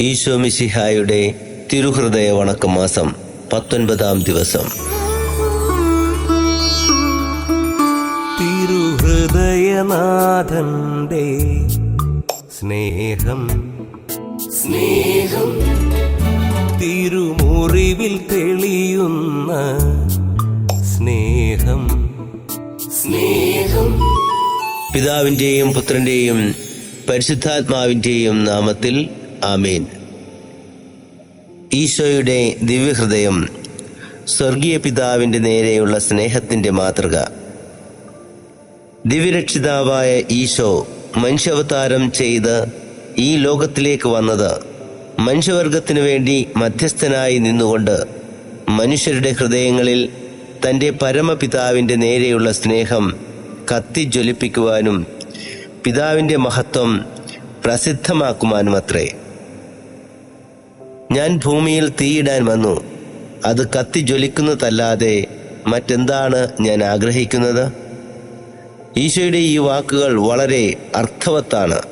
ഈശോ മിശിഹായുടെ തിരുഹൃദയ വണക്കമാസം പത്തൊൻപതാം ദിവസം. തിരുഹൃദയനാഥന്റെ സ്നേഹം. സ്നേഹം. തിരുമുറിവിൽ തെളിയുന്ന സ്നേഹം. സ്നേഹം. പിതാവിന്റെയും പുത്രന്റെയും പരിശുദ്ധാത്മാവിന്റെയും നാമത്തിൽ ആമേൻ. ഈശോയുടെ ദിവ്യഹൃദയം സ്വർഗീയ പിതാവിന്റെ നേരെയുള്ള സ്നേഹത്തിന്റെ മാതൃക. ദിവ്യരക്ഷിതാവായ ഈശോ മനുഷ്യാവതാരം ചെയ്ത് ഈ ലോകത്തിലേക്ക് വന്നത് മനുഷ്യവർഗത്തിനു വേണ്ടി മധ്യസ്ഥനായി നിന്നുകൊണ്ട് മനുഷ്യരുടെ ഹൃദയങ്ങളിൽ തന്റെ പരമപിതാവിന്റെ നേരെയുള്ള സ്നേഹം കത്തിജ്വലിപ്പിക്കുവാനും പിതാവിന്റെ മഹത്വം പ്രസിദ്ധമാക്കുവാനുമത്രേ. ഞാൻ ഭൂമിയിൽ തീയിടാൻ വന്നു. അത് കത്തി കത്തിജ്വലിക്കുന്നതല്ലാതെ മറ്റെന്താണ് ഞാൻ ആഗ്രഹിക്കുന്നത്? ഈശോയുടെ ഈ വാക്കുകൾ വളരെ അർത്ഥവത്താണ്.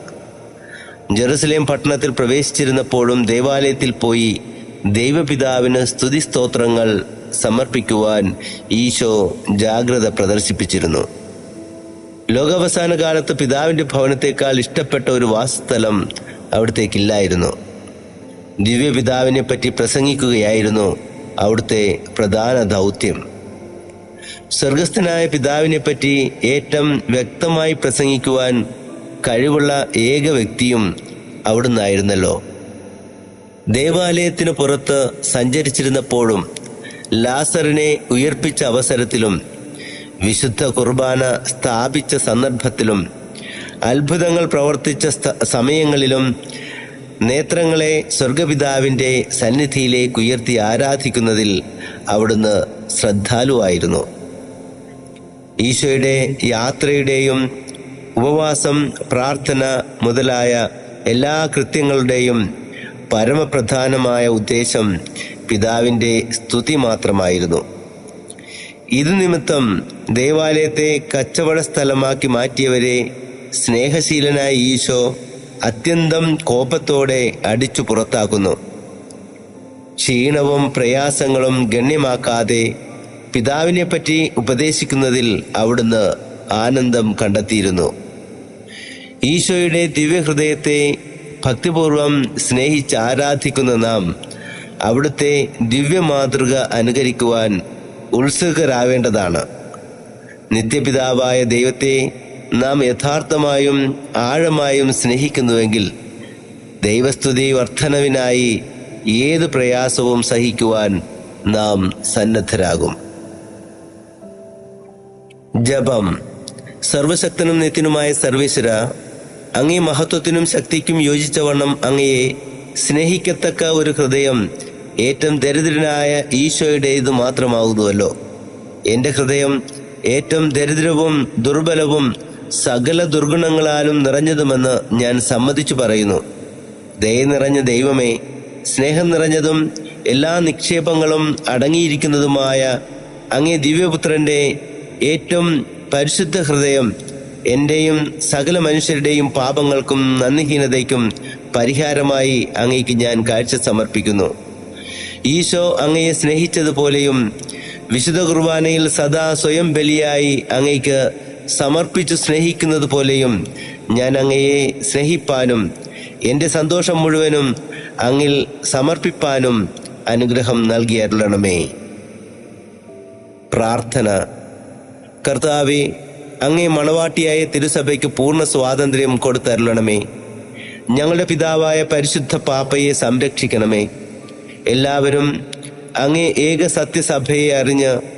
ജെറുസലേം പട്ടണത്തിൽ പ്രവേശിച്ചിരുന്നപ്പോഴും ദേവാലയത്തിൽ പോയി ദൈവപിതാവിന് സ്തുതി സ്തോത്രങ്ങൾ സമർപ്പിക്കുവാൻ ഈശോ ജാഗ്രത പ്രദർശിപ്പിച്ചിരുന്നു. ലോകാവസാന കാലത്ത് പിതാവിന്റെ ഭവനത്തേക്കാൾ ഇഷ്ടപ്പെട്ട ഒരു വാസസ്ഥലം അവിടത്തേക്കില്ലായിരുന്നു. ദിവ്യപിതാവിനെ പറ്റി പ്രസംഗിക്കുകയായിരുന്നു അവിടുത്തെ പ്രധാന ദൗത്യം. സ്വർഗസ്ഥനായ പിതാവിനെ പറ്റി ഏറ്റവും വ്യക്തമായി പ്രസംഗിക്കുവാൻ കഴിവുള്ള ഏക വ്യക്തിയും അവിടുന്നായിരുന്നല്ലോ. ദേവാലയത്തിന് പുറത്ത് സഞ്ചരിച്ചിരുന്നപ്പോഴും ലാസറിനെ ഉയർപ്പിച്ച അവസരത്തിലും വിശുദ്ധ കുർബാന സ്ഥാപിച്ച സന്ദർഭത്തിലും അത്ഭുതങ്ങൾ പ്രവർത്തിച്ച സമയങ്ങളിലും നേത്രങ്ങളെ സ്വർഗപിതാവിന്റെ സന്നിധിയിലേക്ക് ഉയർത്തി ആരാധിക്കുന്നതിൽ അവിടുന്ന് ശ്രദ്ധാലുവായിരുന്നു. ഈശോയുടെ യാത്രയുടെയും ഉപവാസം പ്രാർത്ഥന മുതലായ എല്ലാ കൃത്യങ്ങളുടെയും പരമപ്രധാനമായ ഉദ്ദേശം പിതാവിന്റെ സ്തുതി മാത്രമായിരുന്നു. ഇത് നിമിത്തം ദേവാലയത്തെ കച്ചവട സ്ഥലമാക്കി മാറ്റിയവരെ സ്നേഹശീലനായ ഈശോ അത്യന്തം കോപത്തോടെ അടിച്ചു പുറത്താക്കുന്നു. ക്ഷീണവും പ്രയാസങ്ങളും ഗണ്യമാക്കാതെ പിതാവിനെ പറ്റി ഉപദേശിക്കുന്നതിൽ അവിടുന്ന് ആനന്ദം കണ്ടെത്തിയിരുന്നു. ഈശോയുടെ ദിവ്യഹൃദയത്തെ ഭക്തിപൂർവം സ്നേഹിച്ച് ആരാധിക്കുന്ന നാം അവിടുത്തെ ദിവ്യമാതൃക അനുകരിക്കുവാൻ ഉത്സുകരാവേണ്ടതാണ്. നിത്യപിതാവായ ദൈവത്തെ നാം യഥാർത്ഥമായും ആഴമായും സ്നേഹിക്കുന്നുവെങ്കിൽ ദൈവസ്തുതി വർധനവിനായി ഏത് പ്രയാസവും സഹിക്കുവാൻ നാം സന്നദ്ധരാകും. ജപം. സർവശക്തനും നിത്യനുമായ സർവേശ്വര അങ്ങേ മഹത്വത്തിനും ശക്തിക്കും യോജിച്ചവണ്ണം അങ്ങയെ സ്നേഹിക്കത്തക്ക ഒരു ഹൃദയം ഏറ്റവും ദരിദ്രനായ ഈശോയുടേത് മാത്രമാകുന്നുവല്ലോ. എന്റെ ഹൃദയം ഏറ്റവും ദരിദ്രവും ദുർബലവും സകല ദുർഗുണങ്ങളാലും നിറഞ്ഞതുമെന്ന് ഞാൻ സമ്മതിച്ചു പറയുന്നു. ദയ നിറഞ്ഞ ദൈവമേ സ്നേഹം നിറഞ്ഞതും എല്ലാ നിക്ഷേപങ്ങളും അടങ്ങിയിരിക്കുന്നതുമായ അങ്ങേ ദിവ്യപുത്രന്റെ ഏറ്റവും പരിശുദ്ധ ഹൃദയം എന്റെയും സകല മനുഷ്യരുടെയും പാപങ്ങൾക്കും നന്ദിഹീനതയ്ക്കും പരിഹാരമായി അങ്ങേക്ക് ഞാൻ കാഴ്ച സമർപ്പിക്കുന്നു. ഈശോ അങ്ങയെ സ്നേഹിച്ചതുപോലെയും വിശുദ്ധ കുർബാനയിൽ സദാ സ്വയം ബലിയായി അങ്ങയ്ക്ക് സമർപ്പിച്ചു സ്നേഹിക്കുന്നത് പോലെയും ഞാൻ അങ്ങയെ സ്നേഹിപ്പാനും എന്റെ സന്തോഷം മുഴുവനും അങ്ങിൽ സമർപ്പിപ്പാനും അനുഗ്രഹം നൽകിയരുളണമേ. പ്രാർത്ഥന. കർത്താവെ അങ്ങേ മണവാട്ടിയായ തിരുസഭയ്ക്ക് പൂർണ സ്വാതന്ത്ര്യം കൊടുത്തരുളണമേ. ഞങ്ങളുടെ പിതാവായ പരിശുദ്ധ പാപ്പയെ സംരക്ഷിക്കണമേ. എല്ലാവരും അങ്ങേ ഏക സത്യസഭയെ അറിഞ്ഞ്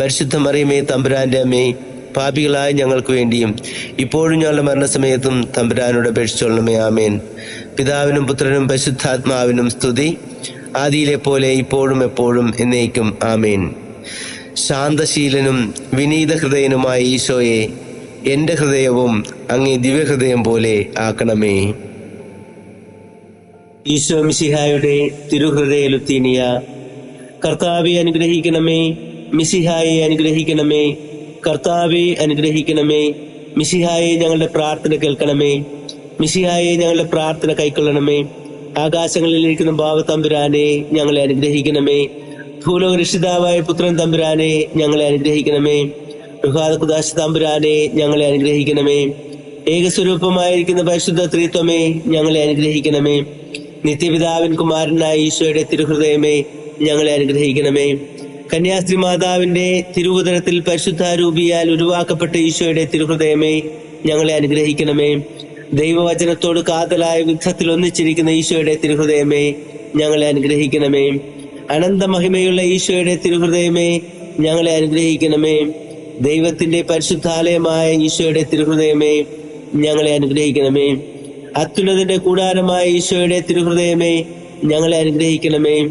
പരിശുദ്ധ മറിയമേ തമ്പുരാന്റെ അമ്മേ പാപികളായ ഞങ്ങൾക്ക് വേണ്ടിയും ഇപ്പോഴും ഞങ്ങളുടെ മരണസമയത്തും തമ്പുരാനോട് അപേക്ഷിച്ചോളണമേ ആമേൻ. പിതാവിനും പുത്രനും പരിശുദ്ധാത്മാവിനും സ്തുതി. ആദിയിലെ പോലെ ഇപ്പോഴും എപ്പോഴും എന്നേക്കും ആമേൻ. ശാന്തശീലനും വിനീത ഹൃദയനുമായ ഈശോയെ എന്റെ ഹൃദയവും അങ്ങേ ദിവ്യഹൃദയം പോലെ ആക്കണമേ. ഈശോ മിശിഹായുടെ തിരുഹൃദയ ലുത്തീനിയ കർത്താവെ അനുഗ്രഹിക്കണമേ. മിശിഹായെ അനുഗ്രഹിക്കണമേ. കർത്താവെ അനുഗ്രഹിക്കണമേ. മിസിഹായെ ഞങ്ങളുടെ പ്രാർത്ഥന കേൾക്കണമേ. മിസിഹായെ ഞങ്ങളുടെ പ്രാർത്ഥന കൈക്കൊള്ളണമേ. ആകാശങ്ങളിലിരിക്കുന്ന ഭാവതമ്പുരാനെ ഞങ്ങളെ അനുഗ്രഹിക്കണമേ. ഭൂലോക രക്ഷിതാവായ പുത്രൻ തമ്പുരാനെ ഞങ്ങളെ അനുഗ്രഹിക്കണമേ. ഋഹാദകുദാശ തമ്പുരാനെ ഞങ്ങളെ അനുഗ്രഹിക്കണമേ. ഏകസ്വരൂപമായിരിക്കുന്ന പരിശുദ്ധ ത്രിത്വമേ ഞങ്ങളെ അനുഗ്രഹിക്കണമേ. നിത്യപിതാവിൻ കുമാരനായ ഈശോയുടെ തിരുഹൃദയമേ ഞങ്ങളെ അനുഗ്രഹിക്കണമേ. കന്യാസ്ത്രീ മാതാവിന്റെ തിരുവുദരത്തിൽ പരിശുദ്ധാരൂപിയാൽ ഉരുവാക്കപ്പെട്ട ഈശോയുടെ തിരുഹൃദയമേ ഞങ്ങളെ അനുഗ്രഹിക്കണമേ. ദൈവവചനത്തോട് കാതലായ യുദ്ധത്തിൽ ഒന്നിച്ചിരിക്കുന്ന ഈശോയുടെ തിരുഹൃദയമേ ഞങ്ങളെ അനുഗ്രഹിക്കണമേ. അനന്ത മഹിമയുള്ള ഈശോയുടെ തിരുഹൃദയമേ ഞങ്ങളെ അനുഗ്രഹിക്കണമേ. ദൈവത്തിന്റെ പരിശുദ്ധാലയമായ ഈശോയുടെ തിരുഹൃദയമേ ഞങ്ങളെ അനുഗ്രഹിക്കണമേ. അത്യുന്നതിന്റെ കൂടാരമായ ഈശോയുടെ തിരുഹൃദയമേ ഞങ്ങളെ അനുഗ്രഹിക്കണമേ.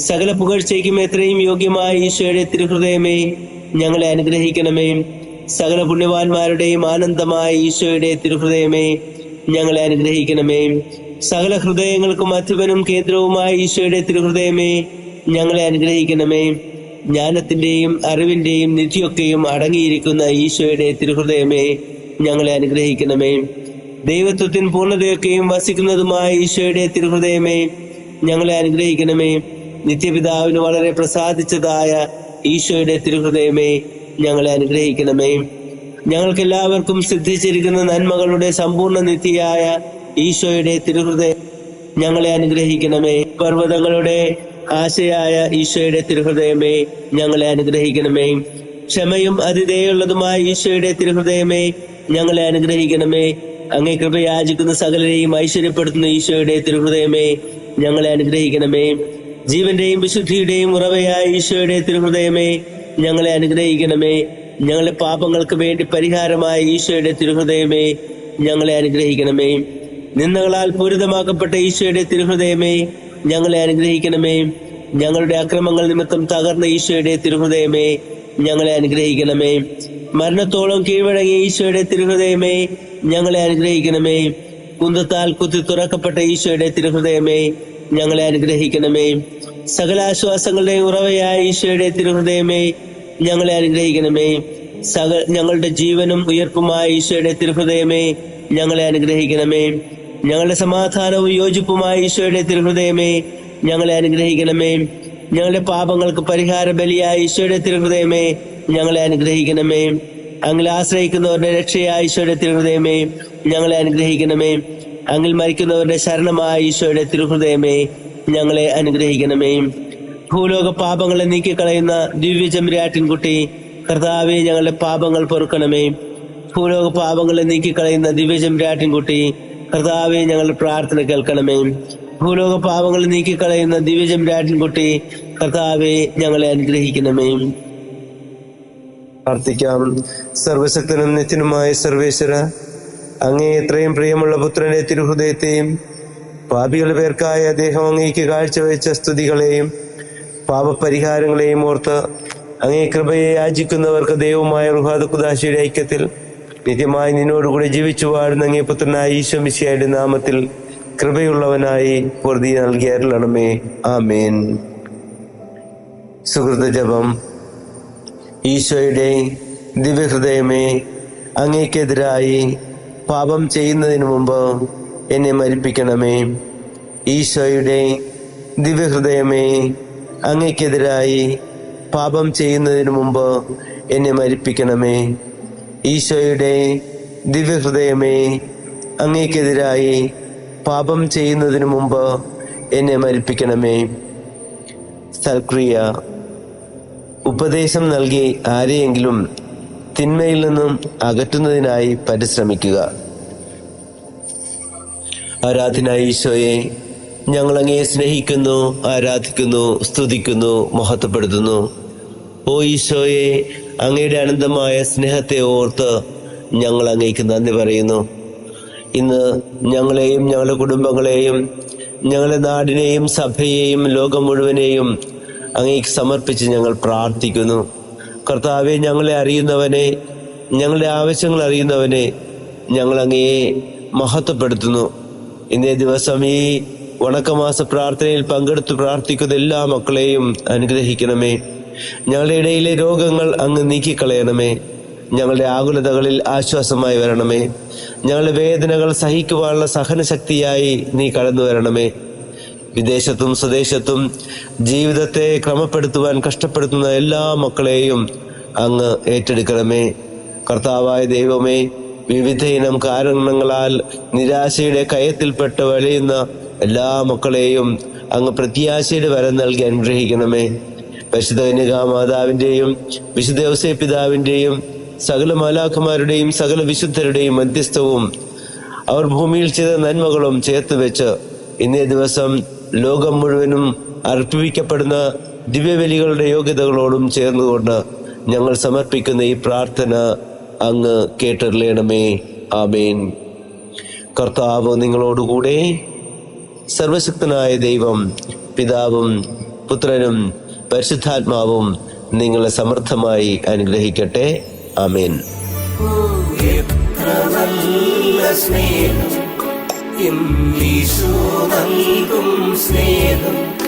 സകല പുകഴ്ചയ്ക്കും എത്രയും യോഗ്യമായ ഈശോയുടെ തിരുഹൃദയമേ ഞങ്ങളെ അനുഗ്രഹിക്കണമേ. സകല പുണ്യവാന്മാരുടെയും ആനന്ദമായ ഈശോയുടെ തിരുഹൃദയമേ ഞങ്ങളെ അനുഗ്രഹിക്കണമേ. സകല ഹൃദയങ്ങൾക്കും അധിപനും കേന്ദ്രവുമായ ഈശോയുടെ തിരുഹൃദയമേ ഞങ്ങളെ അനുഗ്രഹിക്കണമേ. ജ്ഞാനത്തിന്റെയും അറിവിന്റെയും നിധിയൊക്കെയും അടങ്ങിയിരിക്കുന്ന ഈശോയുടെ തിരുഹൃദയമേ ഞങ്ങളെ അനുഗ്രഹിക്കണമേ. ദൈവത്വത്തിൻ പൂർണതയൊക്കെയും വസിക്കുന്നതുമായ ഈശോയുടെ തിരുഹൃദയമേ ഞങ്ങളെ അനുഗ്രഹിക്കണമേ. നിത്യപിതാവിന് വളരെ പ്രസാദിച്ചതായ ഈശോയുടെ തിരുഹൃദയമേ ഞങ്ങളെ അനുഗ്രഹിക്കണമേ. ഞങ്ങൾക്ക് എല്ലാവർക്കും സിദ്ധിച്ചിരിക്കുന്ന നന്മകളുടെ സമ്പൂർണ നിധിയായ ഈശോയുടെ തിരുഹൃദയം ഞങ്ങളെ അനുഗ്രഹിക്കണമേ. പർവതങ്ങളുടെ ആശയായ ഈശോയുടെ തിരുഹൃദയമേ ഞങ്ങളെ അനുഗ്രഹിക്കണമേ. ക്ഷമയും അതിഥേയുള്ളതുമായ ഈശോയുടെ തിരുഹൃദയമേ ഞങ്ങളെ അനുഗ്രഹിക്കണമേ. അങ്ങേ കൃപയാചിക്കുന്ന സകലരെയും ഐശ്വര്യപ്പെടുത്തുന്ന ഈശോയുടെ തിരുഹൃദയമേ ഞങ്ങളെ അനുഗ്രഹിക്കണമേ. ജീവന്റെയും വിശുദ്ധിയുടെയും ഉറവയായ ഈശോയുടെ തിരുഹൃദയമേ ഞങ്ങളെ അനുഗ്രഹിക്കണമേ. ഞങ്ങളുടെ പാപങ്ങൾക്ക് വേണ്ടി പരിഹാരമായ ഈശോയുടെ തിരുഹൃദയമേ ഞങ്ങളെ അനുഗ്രഹിക്കണമേ. നിന്ദകളാൽ പൂരിതമാക്കപ്പെട്ട ഈശോയുടെ തിരുഹൃദയമേ ഞങ്ങളെ അനുഗ്രഹിക്കണമേ. ഞങ്ങളുടെ അക്രമങ്ങൾ നിമിത്തം തകർന്ന ഈശോയുടെ തിരുഹൃദയമേ ഞങ്ങളെ അനുഗ്രഹിക്കണമേ. മരണത്തോളം കീഴ്വഴങ്ങിയ ഈശോയുടെ തിരുഹൃദയമേ ഞങ്ങളെ അനുഗ്രഹിക്കണമേ. കുന്തത്താൽ കുത്തി തുറക്കപ്പെട്ട ഈശോയുടെ തിരുഹൃദയമേ ഞങ്ങളെ അനുഗ്രഹിക്കണമേ. സകലാശ്വാസങ്ങളുടെ ഉറവയായ ഈശോയുടെ തിരുഹൃദയമേ ഞങ്ങളെ അനുഗ്രഹിക്കണമേ. സക ഞങ്ങളുടെ ജീവനും ഉയർപ്പുമായ ഈശോയുടെ തിരുഹൃദയമേ ഞങ്ങളെ അനുഗ്രഹിക്കണമേ. ഞങ്ങളുടെ സമാധാനവും യോജിപ്പുമായ ഈശോയുടെ തിരുഹൃദയമേ ഞങ്ങളെ അനുഗ്രഹിക്കണമേ. ഞങ്ങളുടെ പാപങ്ങൾക്ക് പരിഹാര ബലിയായ ഈശോയുടെ തിരുഹൃദയമേ ഞങ്ങളെ അനുഗ്രഹിക്കണമേ. അങ്ങിൽ ആശ്രയിക്കുന്നവരുടെ രക്ഷയായ ഈശോയുടെ തിരുഹൃദയമേ ഞങ്ങളെ അനുഗ്രഹിക്കണമേ. അങ്ങിൽ മരിക്കുന്നവരുടെ ശരണമായ ഈശോയുടെ തിരുഹൃദയമേ ഞങ്ങളെ അനുഗ്രഹിക്കണമേ. ഭൂലോക പാപങ്ങളെ നീക്കിക്കളയുന്ന ദിവ്യ ചെമ്പരാട്ടിൻകുട്ടി കർത്താവെ ഞങ്ങളുടെ പാപങ്ങൾ പൊറുക്കണമേ. ഭൂലോക പാപങ്ങളെ നീക്കിക്കളയുന്ന ദിവ്യ ചെമ്പരാട്ടിൻകുട്ടി കർത്താവെ ഞങ്ങളുടെ പ്രാർത്ഥന കേൾക്കണമേ. ഭൂലോക പാപങ്ങൾ നീക്കിക്കളയുന്ന ദിവ്യ ചെമ്പരാട്ടിൻകുട്ടി കർത്താവെ ഞങ്ങളെ അനുഗ്രഹിക്കണമേ. പ്രാർത്ഥിക്കാം. സർവശക്തനും നിത്യനുമായ സർവേശ്വര അങ്ങേ എത്രയും പ്രിയമുള്ള പുത്രന്റെ തിരുഹൃദയത്തെയും പാപികളുടെ പേർക്കായ അദ്ദേഹം അങ്ങേക്ക് കാഴ്ചവെച്ച സ്തുതികളെയും പാപപരിഹാരങ്ങളെയും ഓർത്ത് അങ്ങേ കൃപയെ യാചിക്കുന്നവർക്ക് ദൈവമായ റുഹാദുക്കുദാശിയുടെ ഐക്യത്തിൽ നിത്യമായി നിന്നോടുകൂടി ജീവിച്ചു വാഴുന്ന അങ്ങേ പുത്രനായ ഈശോ നാമത്തിൽ കൃപയുള്ളവനായി പൊറുതി നൽകിയരുളണമേ ആമേൻ. സുഹൃത ജപം. ഈശോയുടെ ദിവ്യഹൃദയമേ അങ്ങേക്കെതിരായി പാപം ചെയ്യുന്നതിന് മുമ്പ് എന്നെ മരിപ്പിക്കണമേ. ഈശോയുടെ ദിവ്യഹൃദയമേ അങ്ങക്കെതിരായി പാപം ചെയ്യുന്നതിന് മുമ്പ് എന്നെ മരിപ്പിക്കണമേ. ഈശോയുടെ ദിവ്യഹൃദയമേ അങ്ങക്കെതിരായി പാപം ചെയ്യുന്നതിന് മുമ്പ് എന്നെ മരിപ്പിക്കണമേ. സൽക്രിയ ഉപദേശം നൽകി ആരെയെങ്കിലും തിന്മയിൽ നിന്നും അകറ്റുന്നതിനായി പരിശ്രമിക്കുക. ആരാധനായ ഈശോയെ ഞങ്ങൾ അങ്ങയെ സ്നേഹിക്കുന്നു ആരാധിക്കുന്നു സ്തുതിക്കുന്നു മഹത്വപ്പെടുത്തുന്നു. ഓ ഈശോയെ അങ്ങയുടെ അനന്തമായ സ്നേഹത്തെ ഓർത്ത് ഞങ്ങൾ അങ്ങേക്ക് നന്ദി പറയുന്നു. ഇന്ന് ഞങ്ങളെയും ഞങ്ങളുടെ കുടുംബങ്ങളെയും ഞങ്ങളുടെ നാടിനെയും സഭയെയും ലോകം മുഴുവനെയും അങ്ങേക്ക് സമർപ്പിച്ച് ഞങ്ങൾ പ്രാർത്ഥിക്കുന്നു. കർത്താവെ ഞങ്ങളെ അറിയുന്നവനെ ഞങ്ങളുടെ ആവശ്യങ്ങൾ അറിയുന്നവനെ ഞങ്ങൾ അങ്ങയെ മഹത്വപ്പെടുത്തുന്നു. ഇന്നേ ദിവസം ഈ വണക്കമാസ പ്രാർത്ഥനയിൽ പങ്കെടുത്ത് പ്രാർത്ഥിക്കുന്ന എല്ലാ മക്കളെയും അനുഗ്രഹിക്കണമേ. ഞങ്ങളുടെ ഇടയിലെ രോഗങ്ങൾ അങ്ങ് നീക്കിക്കളയണമേ. ഞങ്ങളുടെ ആകുലതകളിൽ ആശ്വാസമായി വരണമേ. ഞങ്ങളുടെ വേദനകൾ സഹിക്കുവാനുള്ള സഹനശക്തിയായി നീ കടന്നു വരണമേ വിദേശത്തും സ്വദേശത്തും ജീവിതത്തെ ക്രമപ്പെടുത്തുവാൻ കഷ്ടപ്പെടുത്തുന്ന എല്ലാ മക്കളെയും അങ്ങ് ഏറ്റെടുക്കണമേ. കർത്താവായ ദൈവമേ വിവിധ ഇനം കാരണങ്ങളാൽ നിരാശയുടെ കയത്തിൽപ്പെട്ട് വലയുന്ന എല്ലാ മക്കളെയും അങ്ങ് പ്രത്യാശയുടെ വരം നൽകി അനുഗ്രഹിക്കണമേ. പരിശുദ്ധ കന്യകാ മാതാവിന്റെയും വിശുദ്ധ ഔസേ പിതാവിന്റെയും സകല മാലാഖമാരുടെയും സകല വിശുദ്ധരുടെയും മധ്യസ്ഥവും അവർ ഭൂമിയിൽ ചെയ്ത നന്മകളും ചേർത്ത് വെച്ച് ഇന്നേ ദിവസം ലോകം മുഴുവനും അർപ്പിക്കപ്പെടുന്ന ദിവ്യബലികളുടെ യോഗ്യതകളോടും ചേർന്നുകൊണ്ട് ഞങ്ങൾ സമർപ്പിക്കുന്ന ഈ പ്രാർത്ഥന അങ്ങ് കേട്ടറിയണമേ. ആമേൻ. കർത്താവ് നിങ്ങളോടുകൂടെ സർവശക്തനായ ദൈവം പിതാവും പുത്രനും പരിശുദ്ധാത്മാവും നിങ്ങളെ സമർത്ഥമായി അനുഗ്രഹിക്കട്ടെ. ആമേൻ. സ്നേഹം എന്നീശോ നൽകും സ്നേഹം